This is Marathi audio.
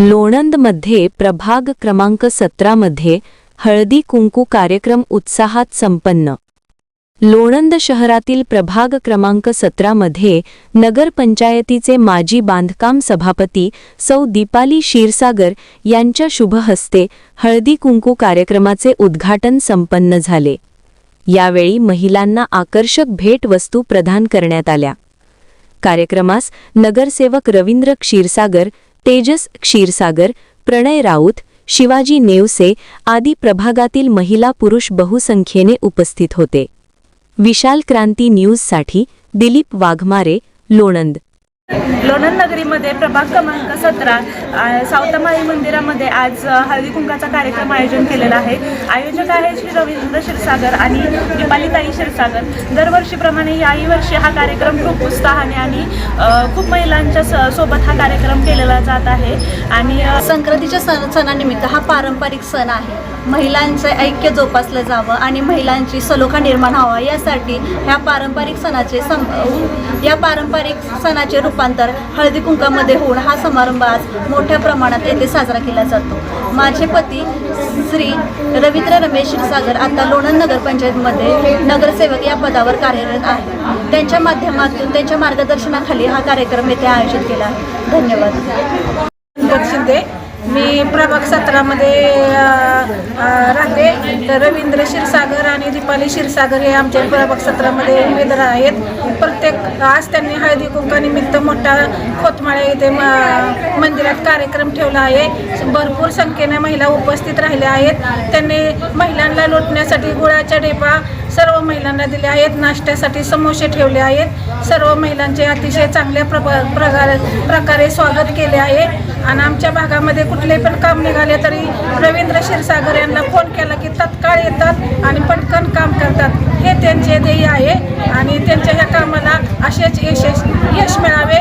लोणंदमध्ये प्रभाग क्रमांक सतरामध्ये हळदी कुंकू कार्यक्रम उत्साहात संपन्न. लोणंद शहरातील प्रभाग क्रमांक सतरामध्ये नगरपंचायतीचे माजी बांधकाम सभापती सौ दीपाली क्षीरसागर यांच्या शुभहस्ते हळदी कुंकू कार्यक्रमाचे उद्घाटन संपन्न झाले. यावेळी महिलांना आकर्षक भेटवस्तू प्रदान करण्यात आल्या. कार्यक्रमास नगरसेवक रवींद्र क्षीरसागर तेजस क्षीरसागर प्रणय राऊत शिवाजी नेवसे आदी प्रभागातील महिला पुरुष बहुसंख्येने उपस्थित होते. विशाल क्रांती न्यूजसाठी दिलीप वाघमारे लोणंद. लोणंद नगरीमध्ये प्रभाग क्रमांक सतरा सावतामाळी मंदिरामध्ये आज अ, हळदी कुंकाचा कार्यक्रम आयोजन केलेला आहे. आयोजक आहे श्री रवींद्र क्षीरसागर आणि दीपालीताई क्षीरसागर. दरवर्षीप्रमाणे याही वर्षी हा कार्यक्रम खूप उत्साहाने आणि खूप महिलांच्या स- सोबत हा कार्यक्रम केलेला जात आहे. आणि संक्रांतीच्या सण सणानिमित्त हा पारंपरिक सण आहे. महिलांचं ऐक्य जोपासलं जावं आणि महिलांची सलोखा निर्माण व्हावा यासाठी ह्या पारंपरिक सणाचे सं या पारंपरिक सणाचे रूप रूपांतर हळदी कुंकामध्ये होऊन हा समारंभ आज मोठ्या प्रमाणात येथे साजरा केला जातो. माझे पती श्री रवींद्र रमेश क्षीरसागर आता लोणंद नगरपंचायतमध्ये नगरसेवक या पदावर कार्यरत आहे. त्यांच्या माध्यमातून त्यांच्या मार्गदर्शनाखाली हा कार्यक्रम येथे आयोजित केला. आहे धन्यवाद शिंदे मी प्रभाग सत्रामध्ये राहते. तर रवींद्र क्षीरसागर आणि दीपाली क्षीरसागर हे आमच्या प्रभाग सत्रामध्ये उमेदवार आहेत. प्रत्येक आज त्यांनी हळदी कुंकानिमित्त मोठा खोतमाळे येथे म- मंदिरात कार्यक्रम ठेवला आहे. भरपूर संख्येने महिला उपस्थित राहिल्या आहेत. त्यांनी महिलांना लुटण्यासाठी गुळाच्या डेपा सर्व महिलांना दिले आहेत नाश्त्यासाठी समोसे ठेवले आहेत. सर्व महिलांचे अतिशय चांगल्या प्रभा प्रकार प्रकारे स्वागत केले आहे. आणि आमच्या भागामध्ये कुठले पण काम निघाले तरी रवींद्र क्षीरसागर यांना फोन केला की तत्काळ येतात आणि पटकन काम करतात. हे त्यांचे ध्येय आहे. आणि त्यांच्या ह्या कामाला असेच यश यश मिळावे